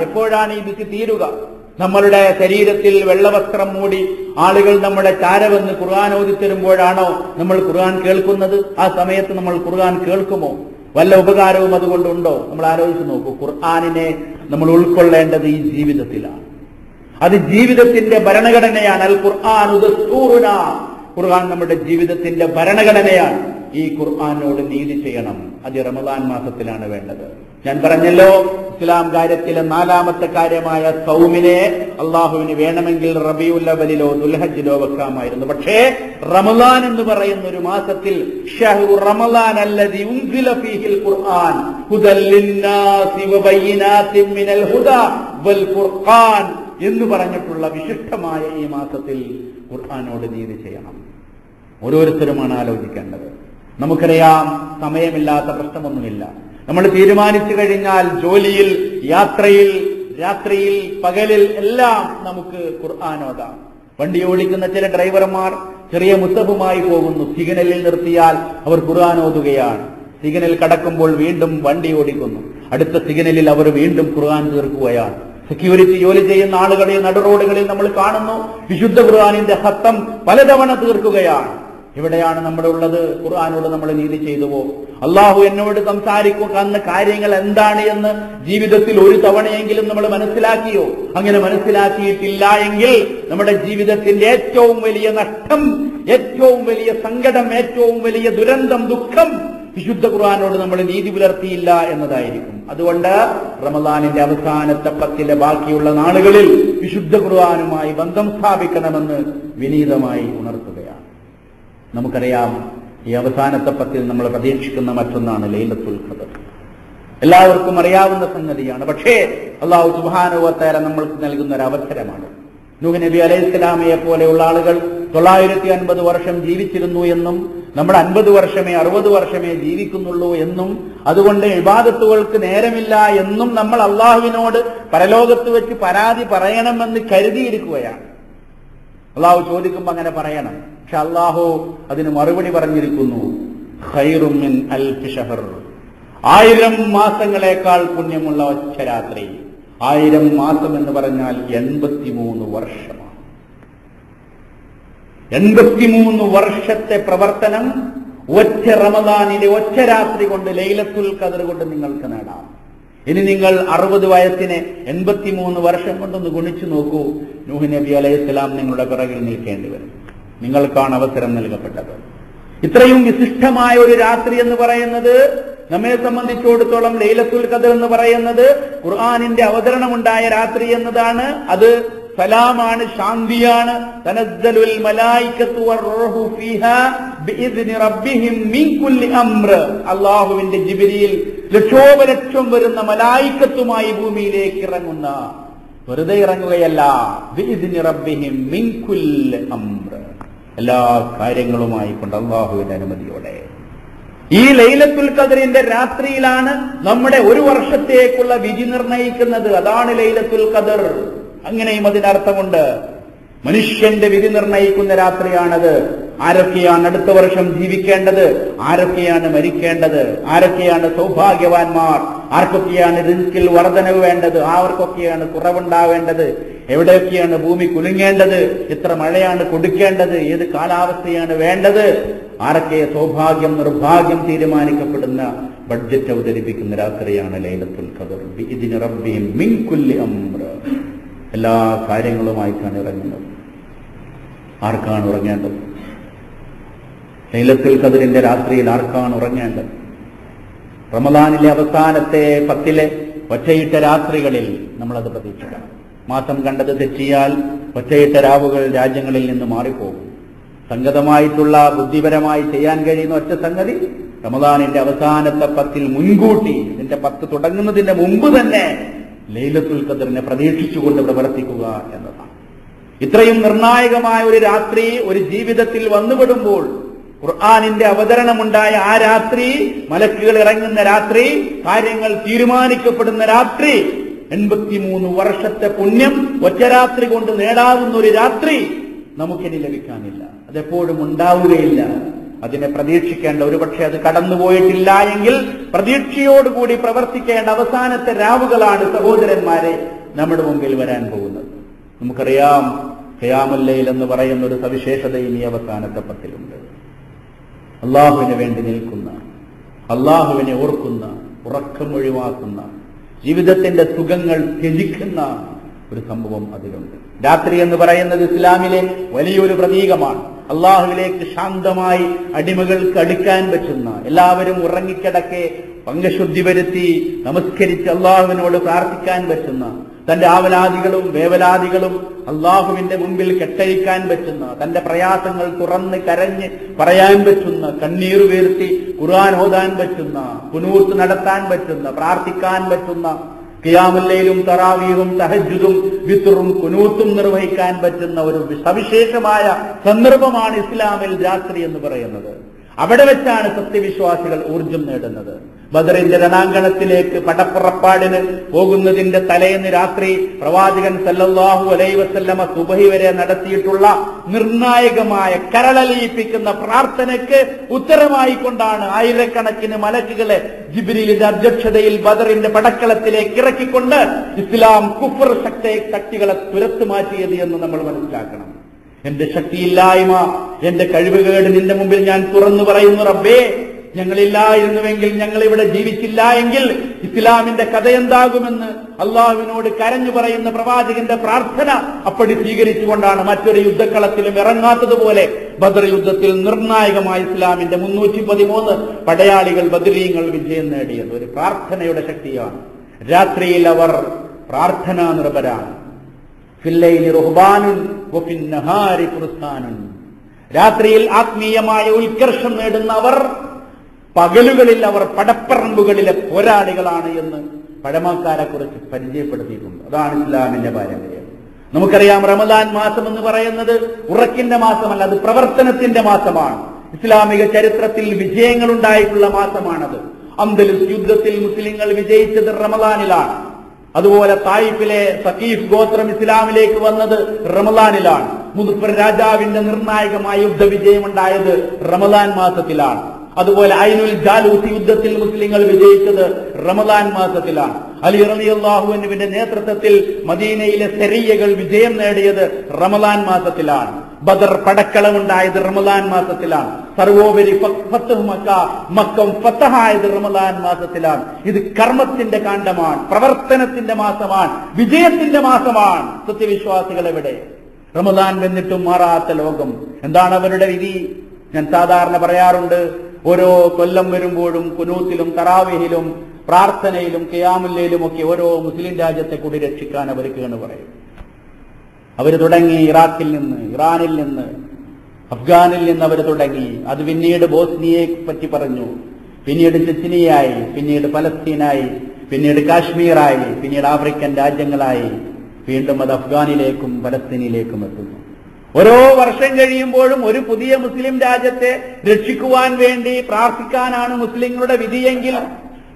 എപ്പോഴാണ് ഈ ബിസി തീരുക? നമ്മളുടെ ശരീരത്തിൽ വെള്ളവസ്ത്രം മൂടി ആളുകൾ നമ്മുടെ ചാരവെന്ന് ഖുർആൻ ഓതിത്തരുമ്പോഴാണോ നമ്മൾ ഖുർആൻ കേൾക്കുന്നത്? ആ സമയത്ത് നമ്മൾ ഖുർആൻ കേൾക്കുമോ? വല്ല ഉപകാരവും അതുകൊണ്ടുണ്ടോ നമ്മൾ ആലോചിച്ച് നോക്കൂ. ഖുർആാനിനെ നമ്മൾ ഉൾക്കൊള്ളേണ്ടത് ഈ ജീവിതത്തിലാണ്. അത് ജീവിതത്തിന്റെ ഭരണഘടനയാണ്. അൽ ഖുർആൻ ഖുർആൻ നമ്മുടെ ജീവിതത്തിന്റെ ഭരണഘടനയാണ്. ഈ ഖുർആാനോട് നീതി ചെയ്യണം. അത് റമദാൻ മാസത്തിലാണ് വേണ്ടത്. ഞാൻ പറഞ്ഞല്ലോ ഇസ്ലാം കാര്യത്തിലെ നാലാമത്തെ കാര്യമായ സൗമിനെ അള്ളാഹുവിന് വേണമെങ്കിൽ റബിയുല്ലവലിലോ ദുൽഹജിലോ വെക്കാമായിരുന്നു. പക്ഷേ റമലാൻ എന്ന് പറയുന്ന ഒരു മാസത്തിൽ ഖുർആൻ എന്ന് പറഞ്ഞിട്ടുള്ള വിശിഷ്ടമായ ഈ മാസത്തിൽ ഖുർആാനോട് നീതി ചെയ്യണം. ഓരോരുത്തരുമാണ് ആലോചിക്കേണ്ടത്. നമുക്കറിയാം സമയമില്ലാത്ത പ്രശ്നമൊന്നുമില്ല. നമ്മൾ തീരുമാനിച്ചു കഴിഞ്ഞാൽ ജോലിയിൽ യാത്രയിൽ രാത്രിയിൽ പകലിൽ എല്ലാം നമുക്ക് ഖുർആാനോദാം വണ്ടി ഓടിക്കുന്ന ചില ഡ്രൈവർമാർ ചെറിയ മുത്തബുമായി പോകുന്നു. സിഗ്നലിൽ നിർത്തിയാൽ അവർ ഖുർആൻ ഓതുകയാണ്. സിഗ്നൽ കടക്കുമ്പോൾ വീണ്ടും വണ്ടി ഓടിക്കുന്നു. അടുത്ത സിഗ്നലിൽ അവർ വീണ്ടും ഖുർആൻ തീർക്കുകയാണ്. സെക്യൂരിറ്റി ജോലി ചെയ്യുന്ന ആളുകളെ നടുറോഡുകളിൽ നമ്മൾ കാണുന്നു. വിശുദ്ധ ഖുർആാനിന്റെ ഹത്തം പലതവണ തീർക്കുകയാണ്. എവിടെയാണ് നമ്മുടെ ഉള്ളത്? ഖുർആാനോട് നമ്മൾ നീതി ചെയ്തുവോ? അള്ളാഹു എന്നോട് സംസാരിക്കുന്ന കാര്യങ്ങൾ എന്താണ് എന്ന് ജീവിതത്തിൽ ഒരു തവണയെങ്കിലും നമ്മൾ മനസ്സിലാക്കിയോ? അങ്ങനെ മനസ്സിലാക്കിയിട്ടില്ല എങ്കിൽ നമ്മുടെ ജീവിതത്തിന്റെ ഏറ്റവും വലിയ നഷ്ടം ഏറ്റവും വലിയ സങ്കടം ഏറ്റവും വലിയ ദുരന്തം ദുഃഖം വിശുദ്ധ ഖുർആാനോട് നമ്മൾ നീതി പുലർത്തിയില്ല എന്നതായിരിക്കും. അതുകൊണ്ട് റമദാനിന്റെ അവസാനത്തെ പത്തിലെ ബാക്കിയുള്ള നാളുകളിൽ വിശുദ്ധ ഖുർആാനുമായി ബന്ധം സ്ഥാപിക്കണമെന്ന് വിനീതമായി ഉണർത്തുകയാണ്. നമുക്കറിയാം ഈ അവസാനത്തെ പത്തിൽ നമ്മൾ പ്രതീക്ഷിക്കുന്ന മറ്റൊന്നാണ് ലൈലത്തുൽ ഖദർ. എല്ലാവർക്കും അറിയാവുന്ന സംഗതിയാണ്. പക്ഷേ അള്ളാഹു സുബാനുവത്തേര നമ്മൾക്ക് നൽകുന്ന ഒരു അവസരമാണ് നൂഹ് നബി അലൈഹി ഇസ്ലാമയെ പോലെയുള്ള ആളുകൾ തൊള്ളായിരത്തി അൻപത് വർഷം ജീവിച്ചിരുന്നു എന്നും നമ്മൾ അൻപത് വർഷമേ അറുപത് വർഷമേ ജീവിക്കുന്നുള്ളൂ എന്നും അതുകൊണ്ട് ഇബാദത്തുകൾക്ക് നേരമില്ല എന്നും നമ്മൾ അള്ളാഹുവിനോട് പരലോകത്ത് വെച്ച് പരാതി പറയണമെന്ന് കരുതിയിരിക്കുകയാണ്. അള്ളാഹു ചോദിക്കുമ്പോൾ അങ്ങനെ പറയണം. പക്ഷെ അള്ളാഹു അതിന് മറുപടി പറഞ്ഞിരിക്കുന്നു ഖൈറുമിൻ അൽഫി ഷഹർ. ആയിരം മാസങ്ങളെക്കാൾ പുണ്യമുള്ള ഒറ്റ രാത്രി. ആയിരം മാസം എന്ന് പറഞ്ഞാൽ എൺപത്തിമൂന്ന് വർഷമാണ്. എൺപത്തിമൂന്ന് വർഷത്തെ പ്രവർത്തനം ഒറ്റ റമദാനിലെ ഒറ്റ രാത്രി കൊണ്ട് ലൈലത്തുൽ കതിർ കൊണ്ട് നിങ്ങൾക്ക് നേടാം. ഇനി നിങ്ങൾ അറുപത് വയസ്സിനെ എൺപത്തിമൂന്ന് വർഷം കൊണ്ടൊന്ന് ഗുണിച്ചു നോക്കൂ. നൂഹ് നബി അലൈഹി സ്വലാം നിങ്ങളുടെ പിറകിൽ നിൽക്കേണ്ടി വരും. നിങ്ങൾക്കാണ് അവസരം നൽകപ്പെട്ടത്. ഇത്രയും വിശിഷ്ടമായ ഒരു രാത്രി എന്ന് പറയുന്നത് നമ്മെ സംബന്ധിച്ചിടത്തോളം ലൈലത്തുൽ ഖദർ എന്ന് പറയുന്നത് ഖുർആാനിന്റെ അവതരണമുണ്ടായ രാത്രി എന്നതാണ്. അത് സലാമാണ് ശാന്തിയാണ്. തനദ്ദലുൽ മലായികത്തു വറൂഹു ഫീഹാ മിൻ അംർ. ജിബ്രീൽ ലക്ഷോപലക്ഷം വരുന്ന മലായിക്കത്തുമായി ഭൂമിയിലേക്ക് ഇറങ്ങുന്ന വെറുതെ ഇറങ്ങുകയല്ല. ബിഇദ്നി റബ്ബിഹിം മിൻ കുല്ലി അംർ. എല്ലാ കാര്യങ്ങളുമായി കൊണ്ട് അള്ളാഹുവിന്റെ അനുമതിയോടെ. ഈ ലൈലത്തുൽ ഖദറിന്റെ രാത്രിയിലാണ് നമ്മുടെ ഒരു വർഷത്തേക്കുള്ള വിധി നിർണയിക്കുന്നത്. അതാണ് ലൈലത്തുൽ ഖദർ. അങ്ങനെയും അതിനർത്ഥമുണ്ട്. മനുഷ്യന്റെ വിധി നിർണയിക്കുന്ന രാത്രിയാണത്. ആരൊക്കെയാണ് അടുത്ത വർഷം ജീവിക്കേണ്ടത്? ആരൊക്കെയാണ് മരിക്കേണ്ടത്? ആരൊക്കെയാണ് സൗഭാഗ്യവാന്മാർ? ആർക്കൊക്കെയാണ് റിസ്കിൽ വർധനവ് വേണ്ടത്? ആർക്കൊക്കെയാണ് കുറവുണ്ടാവേണ്ടത്? എവിടെയൊക്കെയാണ് ഭൂമി കുലുങ്ങേണ്ടത്? എത്ര മഴയാണ് കൊടുക്കേണ്ടത്? ഏത് കാലാവസ്ഥയാണ് വേണ്ടത്? ആരൊക്കെ സൗഭാഗ്യം നിർഭാഗ്യം തീരുമാനിക്കപ്പെടുന്ന ബഡ്ജറ്റ് അവതരിപ്പിക്കുന്ന രാത്രിയാണ് ലൈലത്തുൽ എല്ലാ കാര്യങ്ങളുമായിട്ടാണ് ഇറങ്ങുന്നത്. ആർക്കാണ് ഉറങ്ങേണ്ടത്? ലൈലത്തുൽ ഖദറിന്റെ രാത്രിയിൽ ആർക്കാണ് ഉറങ്ങേണ്ടത്? റമദാനിലെ അവസാനത്തെ പത്തിലെ ഒറ്റയിട്ട രാത്രികളിൽ നമ്മളത് പ്രതീക്ഷിക്കണം. മാസം കണ്ടത് തെറ്റിയാൽ ഒറ്റയിട്ട രാവുകൾ രാജ്യങ്ങളിൽ നിന്ന് മാറിപ്പോകും. സംഗതമായിട്ടുള്ള ബുദ്ധിപരമായി ചെയ്യാൻ കഴിയുന്ന ഒറ്റ സംഗതി റമദാനിന്റെ അവസാനത്തെ പത്തിൽ മുൻകൂട്ടി ഇതിന്റെ പത്ത് തുടങ്ങുന്നതിന്റെ മുമ്പ് തന്നെ ലൈലത്തുൽ ഖദറിനെ പ്രതീക്ഷിച്ചുകൊണ്ട് പ്രവർത്തിക്കുക എന്നതാണ്. ഇത്രയും നിർണായകമായ ഒരു രാത്രി ഒരു ജീവിതത്തിൽ വന്നുപെടുമ്പോൾ ഖുർആാനിന്റെ അവതരണമുണ്ടായ ആ രാത്രി മലക്കുകൾ ഇറങ്ങുന്ന രാത്രി കാര്യങ്ങൾ തീരുമാനിക്കപ്പെടുന്ന രാത്രി എൺപത്തിമൂന്ന് വർഷത്തെ പുണ്യം ഒറ്റരാത്രി കൊണ്ട് നേടാവുന്ന ഒരു രാത്രി നമുക്കിനി ലഭിക്കാനില്ല. അതെപ്പോഴും ഉണ്ടാവുകയില്ല. അതിനെ പ്രതീക്ഷിക്കേണ്ട ഒരുപക്ഷെ അത് കടന്നുപോയിട്ടില്ല എങ്കിൽ പ്രതീക്ഷയോടുകൂടി പ്രവർത്തിക്കേണ്ട അവസാനത്തെ രാവുകളാണ് സഹോദരന്മാരെ നമ്മുടെ മുമ്പിൽ വരാൻ പോകുന്നത്. നമുക്കറിയാം ഖയാമുല്ലയിൽ എന്ന് പറയുന്ന ഒരു സവിശേഷതയും ഈ അവസാനത്തെ പത്തിലുണ്ട് അള്ളാഹുവിന് വേണ്ടി നിൽക്കുന്ന അള്ളാഹുവിനെ ഓർക്കുന്ന ഉറക്കം ഒഴിവാക്കുന്ന ജീവിതത്തിന്റെ സുഖങ്ങൾ ത്യജിക്കുന്ന ഒരു സംഭവം അതിലുണ്ട്. രാത്രി എന്ന് പറയുന്നത് ഇസ്ലാമിലെ വലിയൊരു പ്രതീകമാണ്. അള്ളാഹുവിലേക്ക് ശാന്തമായി അടിമകൾക്ക് അടുക്കാൻ പറ്റുന്ന എല്ലാവരും ഉറങ്ങിക്കിടക്കെ പങ്കശുദ്ധി വരുത്തി നമസ്കരിച്ച് അള്ളാഹുവിനോട് പ്രാർത്ഥിക്കാൻ പറ്റുന്ന തന്റെ ആവലാദികളും വേവലാദികളും അള്ളാഹുവിന്റെ മുമ്പിൽ കെട്ടഴിക്കാൻ പറ്റുന്ന തന്റെ പ്രയാസങ്ങൾ തുറന്ന് കരഞ്ഞ് പറയാൻ പറ്റുന്ന കണ്ണീർ വീർത്തി ഖുർആൻ ഓതാൻ പറ്റുന്ന പുനൂർത്ത് നടത്താൻ പറ്റുന്ന പ്രാർത്ഥിക്കാൻ പറ്റുന്ന കിയാമുല്ലയിലും തറാവീഹും തഹജുദും വിത്തുറും കുനൂത്തും നിർവഹിക്കാൻ പറ്റുന്ന ഒരു സവിശേഷമായ സന്ദർഭമാണ് ഇസ്ലാമിൽ രാത്രി എന്ന് പറയുന്നത്. അവിടെ വെച്ചാണ് സത്യവിശ്വാസികൾ ഊർജം നേടുന്നത്. ബദറിന്റെ രണാങ്കണത്തിലേക്ക് പടപ്പുറപ്പാടിന് പോകുന്നതിന്റെ തലേന്ന് രാത്രി പ്രവാചകൻ സല്ലല്ലാഹു അലൈ വസല്ലമ സുബഹി വരെ നടത്തിയിട്ടുള്ള നിർണായകമായ കരളലിയിപ്പിക്കുന്ന പ്രാർത്ഥനയ്ക്ക് ഉത്തരമായി കൊണ്ടാണ് ആയിരക്കണക്കിന് മലക്കുകളെ ജിബിരിലിന്റെ അധ്യക്ഷതയിൽ ബദറിന്റെ പടക്കളത്തിലേക്ക് ഇറക്കിക്കൊണ്ട് ഇസ്ലാം കുഫർ ശക്തി ശക്തികളെ തുരത്തു മാറ്റിയത് എന്ന് നമ്മൾ മനസ്സിലാക്കണം. എന്റെ ശക്തിയില്ലായ്മ എന്റെ കഴിവുകേട് നിന്റെ മുമ്പിൽ ഞാൻ തുറന്നു പറയുന്നു റബ്ബേ. ഞങ്ങളില്ലായിരുന്നുവെങ്കിൽ ഞങ്ങൾ ഇവിടെ ജീവിച്ചില്ല എങ്കിൽ ഇസ്ലാമിന്റെ കഥ എന്താകുമെന്ന് അള്ളാഹുവിനോട് കരഞ്ഞു പറയുന്ന പ്രവാചകന്റെ പ്രാർത്ഥന അപ്പടി സ്വീകരിച്ചുകൊണ്ടാണ് മറ്റൊരു യുദ്ധക്കളത്തിലും ഇറങ്ങാത്തതുപോലെ ബദർ യുദ്ധത്തിൽ നിർണായകമായ ഇസ്ലാമിന്റെ മുന്നൂറ്റി പതിമൂന്ന് പടയാളികൾ ബദരീങ്ങൾ വിജയം നേടിയത്. ഒരു പ്രാർത്ഥനയുടെ ശക്തിയാണ്. രാത്രിയിൽ അവർ പ്രാർത്ഥനാ നിർഭരാണ് രാത്രിയിൽ ആത്മീയമായ ഉത്കർഷം നേടുന്ന അവർ പകലുകളിൽ അവർ പടപ്പറമ്പുകളിലെ പോരാളികളാണ് എന്ന് പഴമക്കാരെ കുറിച്ച് പരിചയപ്പെടുത്തിയിട്ടുണ്ട്. അതാണ് ഇസ്ലാമിന്റെ പാരമ്പര്യം. നമുക്കറിയാം റമദാൻ മാസം എന്ന് പറയുന്നത് ഉറക്കിന്റെ മാസമല്ല അത് പ്രവർത്തനത്തിന്റെ മാസമാണ്. ഇസ്ലാമിക ചരിത്രത്തിൽ വിജയങ്ങൾ ഉണ്ടായിട്ടുള്ള മാസമാണത്. അന്തലിസ് യുദ്ധത്തിൽ മുസ്ലിങ്ങൾ വിജയിച്ചത് റമദാനിലാണ്. അതുപോലെ തായിഫിലെ സഖീഫ് ഗോത്രം ഇസ്ലാമിലേക്ക് വന്നത് റമദാനിലാണ്. മുതുഫർ രാജാവിന്റെ നിർണായകമായ യുദ്ധവിജയം ഉണ്ടായത് റമദാൻ മാസത്തിലാണ്. അതുപോലെ ഐനുൽ ജാലൂസി യുദ്ധത്തിൽ മുസ്ലിങ്ങൾ വിജയിച്ചത് റമദാൻ മാസത്തിലാണ്. അലി റളിയല്ലാഹുവിന്റെ നേതൃത്വത്തിൽ മദീനയിലെ സെറിയകൾ വിജയം നേടിയത് റമദാൻ മാസത്തിലാണ്. ബദർ പടക്കളമുണ്ടായത് റമദാൻ മാസത്തിലാണ്. സർവോപരി മക്ക മക്കം ഫത്തഹായത് റമദാൻ മാസത്തിലാണ്. ഇത് കർമ്മത്തിന്റെ കാണ്ഡമാണ് പ്രവർത്തനത്തിന്റെ മാസമാണ് വിജയത്തിന്റെ മാസമാണ്. സത്യവിശ്വാസികൾ എവിടെ? റമദാൻ വന്നിട്ടും മാറാത്ത ലോകം. എന്താണ് അവരുടെ വിധി? ഞാൻ സാധാരണ പറയാറുണ്ട് ഓരോ കൊല്ലം വരുമ്പോഴും കുനൂത്തിലും തറാവിഹിലും പ്രാർത്ഥനയിലും കെയാമില്ലയിലും ഒക്കെ ഓരോ മുസ്ലിം രാജ്യത്തെ കൂടി രക്ഷിക്കാൻ അവർക്ക് എന്ന് പറയും. അവർ തുടങ്ങി ഇറാഖിൽ നിന്ന് ഇറാനിൽ നിന്ന് അഫ്ഗാനിൽ നിന്ന് അവർ തുടങ്ങി. അത് പിന്നീട് ബോസ്നിയെ പറ്റി പറഞ്ഞു. പിന്നീട് ചെച്ചിനിയായി പിന്നീട് പലസ്തീനായി പിന്നീട് കാശ്മീറായി പിന്നീട് ആഫ്രിക്കൻ രാജ്യങ്ങളായി. വീണ്ടും അത് അഫ്ഗാനിലേക്കും പലസ്തീനിലേക്കും എത്തുന്നു. ഓരോ വർഷം കഴിയുമ്പോഴും ഒരു പുതിയ മുസ്ലിം രാജ്യത്തെ രക്ഷിക്കുവാൻ വേണ്ടി പ്രാർത്ഥിക്കാനാണ് മുസ്ലിങ്ങളുടെ വിധിയെങ്കിൽ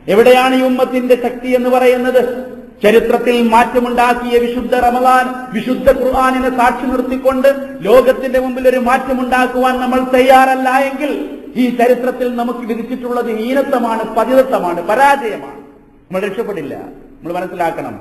എവിടെയാണ് ഈ ഉമ്മത്തിന്റെ ശക്തി എന്ന് പറയുന്നത്? ചരിത്രത്തിൽ മാറ്റമുണ്ടാക്കിയ വിശുദ്ധ റമദാൻ വിശുദ്ധ ഖുർആാനിനെ സാക്ഷി നിർത്തിക്കൊണ്ട് ലോകത്തിന്റെ മുമ്പിൽ ഒരു മാറ്റമുണ്ടാക്കുവാൻ നമ്മൾ തയ്യാറല്ല എങ്കിൽ ഈ ചരിത്രത്തിൽ നമുക്ക് വിധിച്ചിട്ടുള്ളത് ഹീനത്വമാണ് പതിതത്വമാണ് പരാജയമാണ്. നമ്മൾ രക്ഷപ്പെടില്ല. നമ്മൾ മനസ്സിലാക്കണം.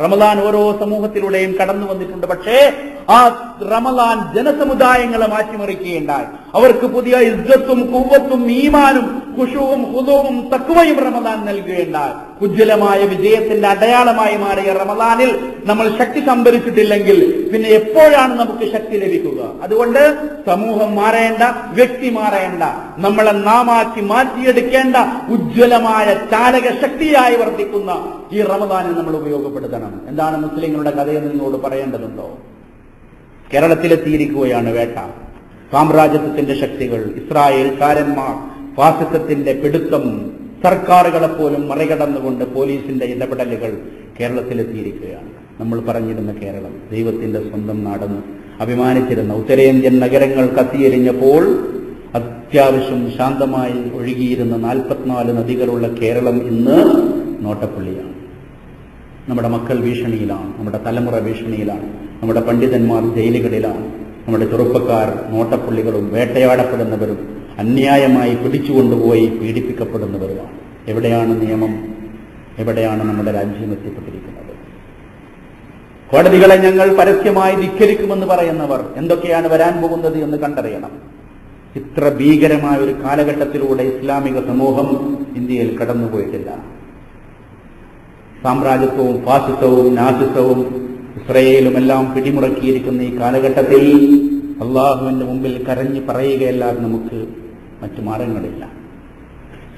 റമദാൻ ഓരോ സമൂഹത്തിലൂടെയും കടന്നു വന്നിട്ടുണ്ട് പക്ഷേ ആ റമദാൻ ജനസമുദായങ്ങളെ മാറ്റിമറിക്കുകയുണ്ടായി. അവർക്ക് പുതിയ ഇസ്സത്തും കുവ്വത്തും ഈമാനും കുഷുവും ഹുദവും തക്കുവയും റമദാൻ നൽകുകയുണ്ടായി. ഉജ്ജ്വലമായ വിജയത്തിന്റെ അടയാളമായി മാറിയ റമദാനിൽ നമ്മൾ ശക്തി സംഭരിച്ചിട്ടില്ലെങ്കിൽ പിന്നെ എപ്പോഴാണ് നമുക്ക് ശക്തി ലഭിക്കുക? അതുകൊണ്ട് സമൂഹം മാറേണ്ട വ്യക്തി മാറേണ്ട നമ്മളെ നാമാക്കി മാറ്റിയെടുക്കേണ്ട ഉജ്ജ്വലമായ ചാലക ശക്തിയായി വർദ്ധിക്കുന്ന ഈ റമദാനെ നമ്മൾ ഉപയോഗപ്പെടുത്തണം. എന്താണ് മുസ്ലിങ്ങളുടെ കഥയെന്ന് നിങ്ങളോട് പറയേണ്ടതുണ്ടോ? കേരളത്തിലെത്തിയിരിക്കുകയാണ് വേട്ട. സാമ്രാജ്യത്വത്തിന്റെ ശക്തികൾ ഇസ്രായേൽ കാരന്മാർ ഫാസിസത്തിന്റെ പിടുത്തം സർക്കാരുകളെ പോലും മറികടന്നുകൊണ്ട് പോലീസിന്റെ ഇടപെടലുകൾ കേരളത്തിലെത്തിയിരിക്കുകയാണ്. നമ്മൾ പറഞ്ഞിരുന്ന കേരളം ദൈവത്തിന്റെ സ്വന്തം നാടെന്ന് അഭിമാനിച്ചിരുന്ന ഉത്തരേന്ത്യൻ നഗരങ്ങൾ കത്തിയെരിഞ്ഞപ്പോൾ അത്യാവശ്യം ശാന്തമായി ഒഴുകിയിരുന്ന നാൽപ്പത്തിനാല് നദികളുള്ള കേരളം ഇന്ന് നോട്ടപ്പള്ളിയാണ്. നമ്മുടെ മക്കൾ ഭീഷണിയിലാണ് നമ്മുടെ തലമുറ ഭീഷണിയിലാണ്. നമ്മുടെ പണ്ഡിതന്മാർ ജയിലുകളിലാണ്. നമ്മുടെ ചെറുപ്പക്കാർ നോട്ടപ്പുള്ളികളും വേട്ടയാടപ്പെടുന്നവരും അന്യായമായി പിടിച്ചുകൊണ്ടുപോയി പീഡിപ്പിക്കപ്പെടുന്നവരുമാണ്. എവിടെയാണ് നിയമം? എവിടെയാണ് നമ്മുടെ രാജ്യം എത്തിപ്പെട്ടിരിക്കുന്നത്? കോടതികളെ ഞങ്ങൾ പരസ്യമായി ധിക്കരിക്കുമെന്ന് പറയുന്നവർ എന്തൊക്കെയാണ് വരാൻ പോകുന്നത് എന്ന് കണ്ടറിയണം. ഇത്ര ഭീകരമായ ഒരു കാലഘട്ടത്തിലൂടെ ഇസ്ലാമിക സമൂഹം ഇന്ത്യയിൽ കടന്നുപോയിട്ടില്ല. സാമ്രാജ്യത്വവും ഫാസിസവും നാസിസവും ഇസ്രയേലും എല്ലാം പിടിമുറക്കിയിരിക്കുന്ന ഈ കാലഘട്ടത്തിൽ അള്ളാഹുവിന്റെ മുമ്പിൽ കരഞ്ഞു പറയുകയല്ലാതെ നമുക്ക് മറ്റു മാർഗങ്ങളില്ല.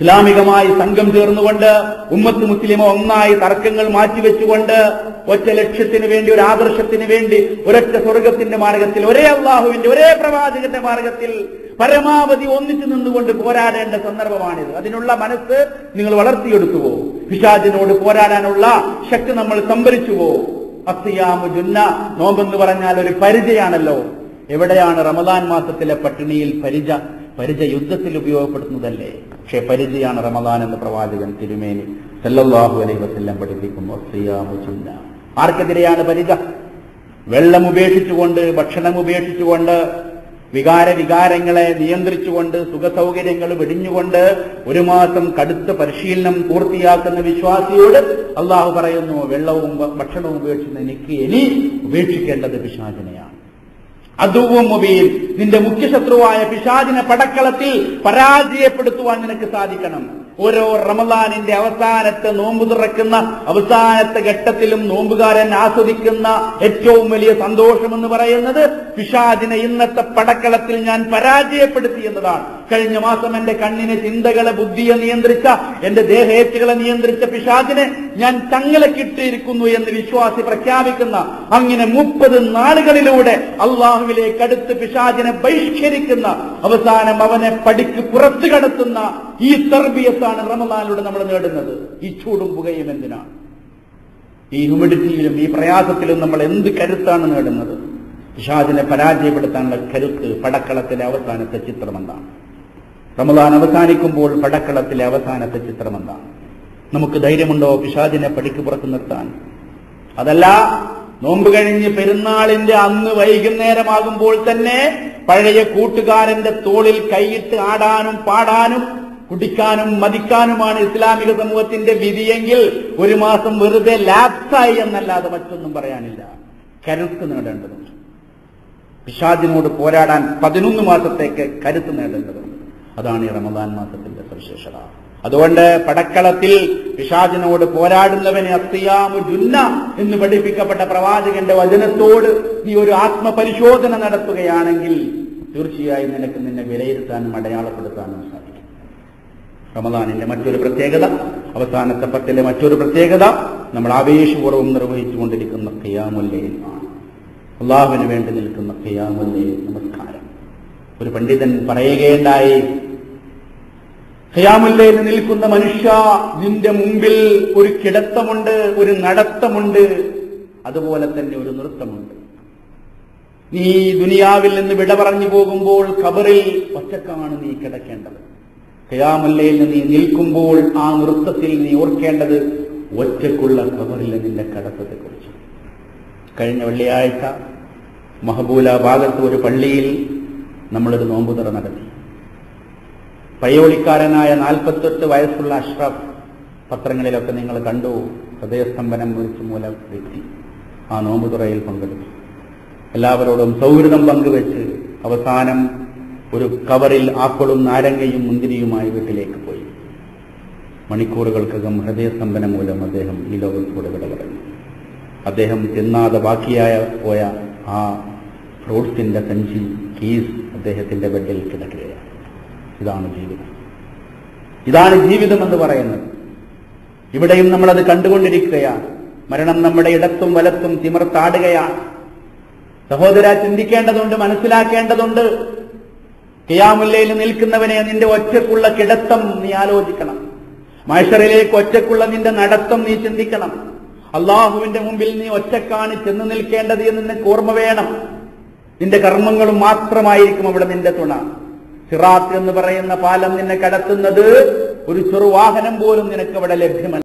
ഇസ്ലാമികമായി സംഘം ചേർന്നുകൊണ്ട് ഉമ്മത്ത് മുസ്ലിമോ ഒന്നായി തർക്കങ്ങൾ മാറ്റിവെച്ചുകൊണ്ട് ഒറ്റ ലക്ഷ്യത്തിന് വേണ്ടി ഒരു ആദർശത്തിന് വേണ്ടി ഒരൊറ്റ സ്വർഗത്തിന്റെ മാർഗത്തിൽ ഒരേ അള്ളാഹുവിന്റെ ഒരേ പ്രവാചകന്റെ മാർഗത്തിൽ പരമാവധി ഒന്നിച്ചു നിന്നുകൊണ്ട് പോരാടേണ്ട സന്ദർഭമാണിത്. അതിനുള്ള മനസ്സ് നിങ്ങൾ വളർത്തിയെടുത്തുവോ? പിശാചിനോട് പോരാടാനുള്ള ശക്തി നമ്മൾ സംഭരിച്ചുവോ? അസിയാമു ജുന്ന നോമ്പെന്ന് പറഞ്ഞാൽ ഒരു പരിചയാണല്ലോ. എവിടെയാണ് റമദാൻ മാസത്തിലെ പട്ടിണിയിൽ പരിച പരിച യുദ്ധത്തിൽ ഉപയോഗപ്പെടുത്തുന്നതല്ലേ? പക്ഷെ പരിചയാണ് റമദാൻ എന്ന് പ്രവാചകൻ തിരുമേനി സല്ലല്ലാഹു അലൈഹി വസല്ലം പഠിപ്പിക്കുന്നു അസിയാമു ജുന്ന ആർക്കെതിരെയാണ് പരിച? വെള്ളം ഉപേക്ഷിച്ചുകൊണ്ട് ഭക്ഷണം ഉപേക്ഷിച്ചുകൊണ്ട് വികാര വികാരങ്ങളെ നിയന്ത്രിച്ചുകൊണ്ട് സുഖസൗകര്യങ്ങൾ വെടിഞ്ഞുകൊണ്ട് ഒരു മാസം കടുത്ത പരിശീലനം പൂർത്തിയാക്കുന്ന വിശ്വാസിയോട് അള്ളാഹു പറയുന്നു വെള്ളവും ഭക്ഷണവും ഉപേക്ഷിച്ച് എനിക്ക് ഇനി ഉപേക്ഷിക്കേണ്ടത് പിശാചിനെയാണ്. അതുവും മുബീൻ നിന്റെ മുഖ്യശത്രുവായ പിശാചിനെ പടക്കളത്തിൽ പരാജയപ്പെടുത്തുവാൻ നിനക്ക് സാധിക്കണം. ഓരോ റമദാനിന്റെ അവസാനത്തെ നോമ്പ് തുറക്കുന്ന അവസാനത്തെ ഘട്ടത്തിലും നോമ്പുകാരൻ ആസ്വദിക്കുന്ന ഏറ്റവും വലിയ സന്തോഷം എന്ന് പറയുന്നത് പിഷാദിനെ ഇന്നത്തെ പടക്കളത്തിൽ ഞാൻ പരാജയപ്പെടുത്തി എന്നതാണ്. കഴിഞ്ഞ മാസം എന്റെ കണ്ണിനെ ചിന്തകളെ ബുദ്ധിയെ നിയന്ത്രിച്ച എന്റെ ദേഹേച്ഛകളെ നിയന്ത്രിച്ച പിശാചിനെ ഞാൻ തങ്ങളെ കിട്ടിയിരിക്കുന്നു എന്ന് വിശ്വാസി പ്രഖ്യാപിക്കുന്ന അങ്ങനെ മുപ്പത് നാളുകളിലൂടെ അള്ളാഹുവിലേക്ക് അടുത്ത് പിശാചിനെ ബഹിഷ്കരിക്കുന്ന അവസാനം അവനെ പടിക്ക് പുറത്തു കടത്തുന്ന ഈ തർബിയത്താണ് റമദാനിലൂടെ നമ്മൾ നേടുന്നത്. ഈ ചൂടും പുകയും എന്തിനാണ് ഈ ഹ്യൂമിഡിറ്റിയിലും ഈ പ്രയാസത്തിലും നമ്മൾ എന്ത് കരുത്താണ് നേടുന്നത്? പിശാചിനെ പരാജയപ്പെടുത്താനുള്ള കരുത്ത് പടക്കളത്തിലെ അവസാനത്തെ ചിത്രം എന്താണ് റമദാൻ അവസാനിക്കുമ്പോൾ പടക്കളത്തിലെ അവസാനത്തെ ചിത്രം എന്താണ് നമുക്ക് ധൈര്യമുണ്ടോ പിശാചിനെ പടിക്ക് പുറത്ത് നിർത്താൻ? അതല്ല നോമ്പ് കഴിഞ്ഞ് പെരുന്നാളിന്റെ അന്ന് വൈകുന്നേരമാകുമ്പോൾ തന്നെ പഴയ കൂട്ടുകാരന്റെ തോളിൽ കൈയിട്ട് ആടാനും പാടാനും കുടിക്കാനും മതിക്കാനുമാണ് ഇസ്ലാമിക സമൂഹത്തിന്റെ വിധിയെങ്കിൽ ഒരു മാസം വെറുതെ ലാപ്സായി എന്നല്ലാതെ മറ്റൊന്നും പറയാനില്ല. കരുത്ത് നേടേണ്ടതുണ്ട്. പിശാദിനോട് പോരാടാൻ പതിനൊന്ന് മാസത്തേക്ക് കരുത്ത് നേടേണ്ടതുണ്ട്. അതാണ് ഈ റമദാൻ മാസത്തിന്റെ സവിശേഷത. അതുകൊണ്ട് പടക്കളത്തിൽ പിശാചിനോട് പോരാടുന്നവനെ അത്തിയാമു ജുന്ന എന്ന് പഠിപ്പിക്കപ്പെട്ട പ്രവാചകന്റെ വചനത്തോട് നീ ഒരു ആത്മപരിശോധന നടത്തുകയാണെങ്കിൽ തീർച്ചയായും നിനക്ക് നിന്നെ വിലയിരുത്താനും അടയാളപ്പെടുത്താനും സാധിക്കും. റമദാനിന്റെ മറ്റൊരു പ്രത്യേകത അവസാനത്തെ പത്തിലെ മറ്റൊരു പ്രത്യേകത നമ്മൾ ആവേശപൂർവം നിർവഹിച്ചുകൊണ്ടിരിക്കുന്ന ഖിയാമുല്ലയിൽ ആണ്. അള്ളാഹുവിന് വേണ്ടി നിൽക്കുന്ന ഖിയാമുല്ലയിൽ നമസ്കാരം. ഒരു പണ്ഡിതൻ പറയുകയുണ്ടായി ഖിയാമുല്ലയിൽ നിൽക്കുന്ന മനുഷ്യ നിന്റെ മുമ്പിൽ ഒരു കിടത്തമുണ്ട് ഒരു നടത്തമുണ്ട്. അതുപോലെ തന്നെ ഒരു നൃത്തമുണ്ട്. നീ ദുനിയാവിൽ നിന്ന് വിട പറഞ്ഞു പോകുമ്പോൾ ഖബറിൽ ഒറ്റക്കാണ് നീ കിടക്കേണ്ടത്. ഖിയാമുല്ലയിൽ നീ നിൽക്കുമ്പോൾ ആ നൃത്തത്തിൽ നീ ഓർക്കേണ്ടത് ഒറ്റക്കുള്ള കബറിലെ നിന്റെ കടത്തത്തെക്കുറിച്ച്. കഴിഞ്ഞ വെള്ളിയാഴ്ച മഹബൂല ഭാഗത്ത് ഒരു പള്ളിയിൽ നമ്മളൊരു നോമ്പുതറ നടത്തി. പയ്യോളിക്കാരനായ നാൽപ്പത്തെട്ട് വയസ്സുള്ള അഷ്റഫ് പത്രങ്ങളിലൊക്കെ നിങ്ങൾ കണ്ടു. ഹൃദയസ്തംഭനം വിളിച്ചു മൂലം വ്യക്തി ആ നോമ്പുതുറയിൽ പങ്കെടുത്തു. എല്ലാവരോടും സൗഹൃദം പങ്കുവെച്ച് അവസാനം ഒരു കവറിൽ ആപ്പിളും നാരങ്ങയും മുന്തിരിയുമായി വീട്ടിലേക്ക് പോയി. മണിക്കൂറുകൾക്കകം ഹൃദയസ്തംഭനം മൂലം അദ്ദേഹം ഈ ലോകത്തോട് വിട പറഞ്ഞു അദ്ദേഹം തിന്നാതെ ബാക്കിയായ പോയ ആ ഫ്രൂട്ട്സിന്റെ കഞ്ചി കീസ് അദ്ദേഹത്തിന്റെ ബെഡിൽ കിടക്കുകയാണ് ഇതാണ് ജീവിതം. ഇതാണ് ജീവിതം എന്ന് പറയുന്നത്. ഇവിടെയും നമ്മളത് കണ്ടുകൊണ്ടിരിക്കുകയാണ്. മരണം നമ്മുടെ ഇടത്തും വലത്തും തിമർത്താടുകയാണ്. സഹോദര ചിന്തിക്കേണ്ടതുണ്ട് മനസ്സിലാക്കേണ്ടതുണ്ട്. കിയാമുല്ലയിൽ നിൽക്കുന്നവനെ നിന്റെ ഒറ്റക്കുള്ള കിടത്തം നീ ആലോചിക്കണം. മൈഷറിലേക്ക് ഒറ്റക്കുള്ള നിന്റെ നടത്തം നീ ചിന്തിക്കണം. അള്ളാഹുവിന്റെ മുമ്പിൽ നീ ഒറ്റക്കാണ് ചെന്ന് നിൽക്കേണ്ടത് എന്ന് നിനക്ക് ഓർമ്മ വേണം. നിന്റെ കർമ്മങ്ങളും മാത്രമായിരിക്കും അവിടെ നിന്റെ തുണ. സിറാത്ത് എന്ന് പറയുന്ന പാലം നിന്നെ കടത്തുന്നത് ഒരു ചെറുവാഹനം പോലും നിനക്ക് അവിടെ ലഭ്യമല്ല.